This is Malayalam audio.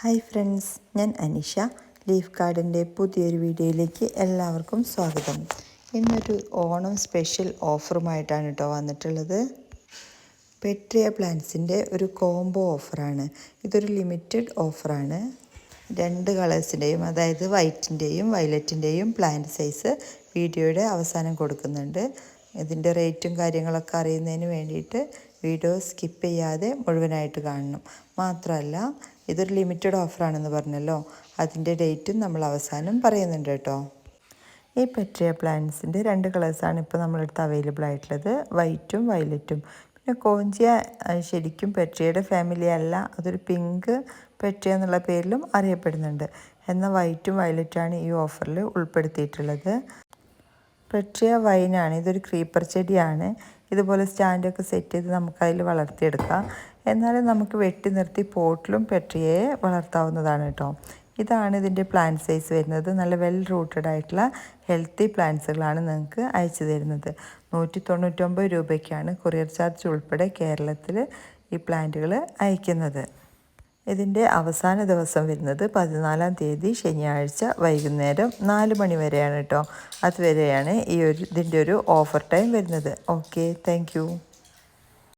ഹായ് ഫ്രണ്ട്സ് ഞാൻ അനിഷ. ലീഫ് കാർഡിന്റെ പുതിയൊരു വീഡിയോയിലേക്ക് എല്ലാവർക്കും സ്വാഗതം. ഇന്നൊരു ഓണം സ്പെഷ്യൽ ഓഫറുമായിട്ടാണ് കേട്ടോ വന്നിട്ടുള്ളത്. പെട്രിയ പ്ലാന്റ്സിന്റെ ഒരു കോംബോ ഓഫറാണ് ഇതൊരു ലിമിറ്റഡ് ഓഫറാണ് രണ്ട് കളേഴ്സിന്റെയും അതായത് വൈറ്റിന്റെയും വയലറ്റിന്റെയും പ്ലാന്റ് സൈസ് വീഡിയോയുടെ അവസാനം കൊടുക്കുന്നുണ്ട്. ഇതിന്റെ റേറ്റും കാര്യങ്ങളൊക്കെ അറിയുന്നതിന് വേണ്ടിയിട്ട് വീഡിയോ സ്കിപ്പ് ചെയ്യാതെ മുഴുവനായിട്ട് കാണണം. മാത്രമല്ല ഇതൊരു ലിമിറ്റഡ് ഓഫറാണെന്ന് പറഞ്ഞല്ലോ. അതിന്റെ ഡേറ്റും നമ്മൾ അവസാനം പറയുന്നുണ്ട് കേട്ടോ. ഈ പെട്രിയ പ്ലാന്റ്സിന്റെ രണ്ട് കളേഴ്സാണ് ഇപ്പോൾ നമ്മളടുത്ത് അവൈലബിൾ ആയിട്ടുള്ളത്. വൈറ്റും വയലറ്റും പിന്നെ കോഞ്ചിയ ശരിക്കും പെട്രിയയുടെ ഫാമിലി അല്ല. അതൊരു പിങ്ക് പെട്രിയ എന്നുള്ള പേരിലും അറിയപ്പെടുന്നുണ്ട്. എന്നാൽ വൈറ്റും വയലറ്റാണ് ഈ ഓഫറിൽ ഉൾപ്പെടുത്തിയിട്ടുള്ളത്. പെട്രിയ വൈനാണ്. ഇതൊരു ക്രീപ്പർ ചെടിയാണ്. ഇതുപോലെ സ്റ്റാൻഡൊക്കെ സെറ്റ് ചെയ്ത് നമുക്ക് അതിൽ വളർത്തിയെടുക്കാം. എന്നാലും നമുക്ക് വെട്ടി നിർത്തി പോട്ടിലും പെട്രിയയെ വളർത്താവുന്നതാണ് കേട്ടോ. ഇതാണ് ഇതിന്റെ പ്ലാന്റ് സൈസ് വരുന്നത്. നല്ല വെൽ റൂട്ടഡ് ആയിട്ടുള്ള ഹെൽത്തി പ്ലാന്റ്സുകളാണ് നിങ്ങൾക്ക് അയച്ചു തരുന്നത്. നൂറ്റി തൊണ്ണൂറ്റൊമ്പത് രൂപയ്ക്കാണ് കൊറിയർ ചാർജ് ഉൾപ്പെടെ കേരളത്തിൽ ഈ പ്ലാന്റുകൾ അയക്കുന്നത്. ഇതിന്റെ അവസാന ദിവസം വരുന്നത് പതിനാലാം തീയതി ശനിയാഴ്ച വൈകുന്നേരം നാല് മണി വരെയാണ് കേട്ടോ. അതുവരെയാണ് ഈ ഒരു ഇതിന്റെ ഒരു ഓഫർ ടൈം വരുന്നത്. Okay thank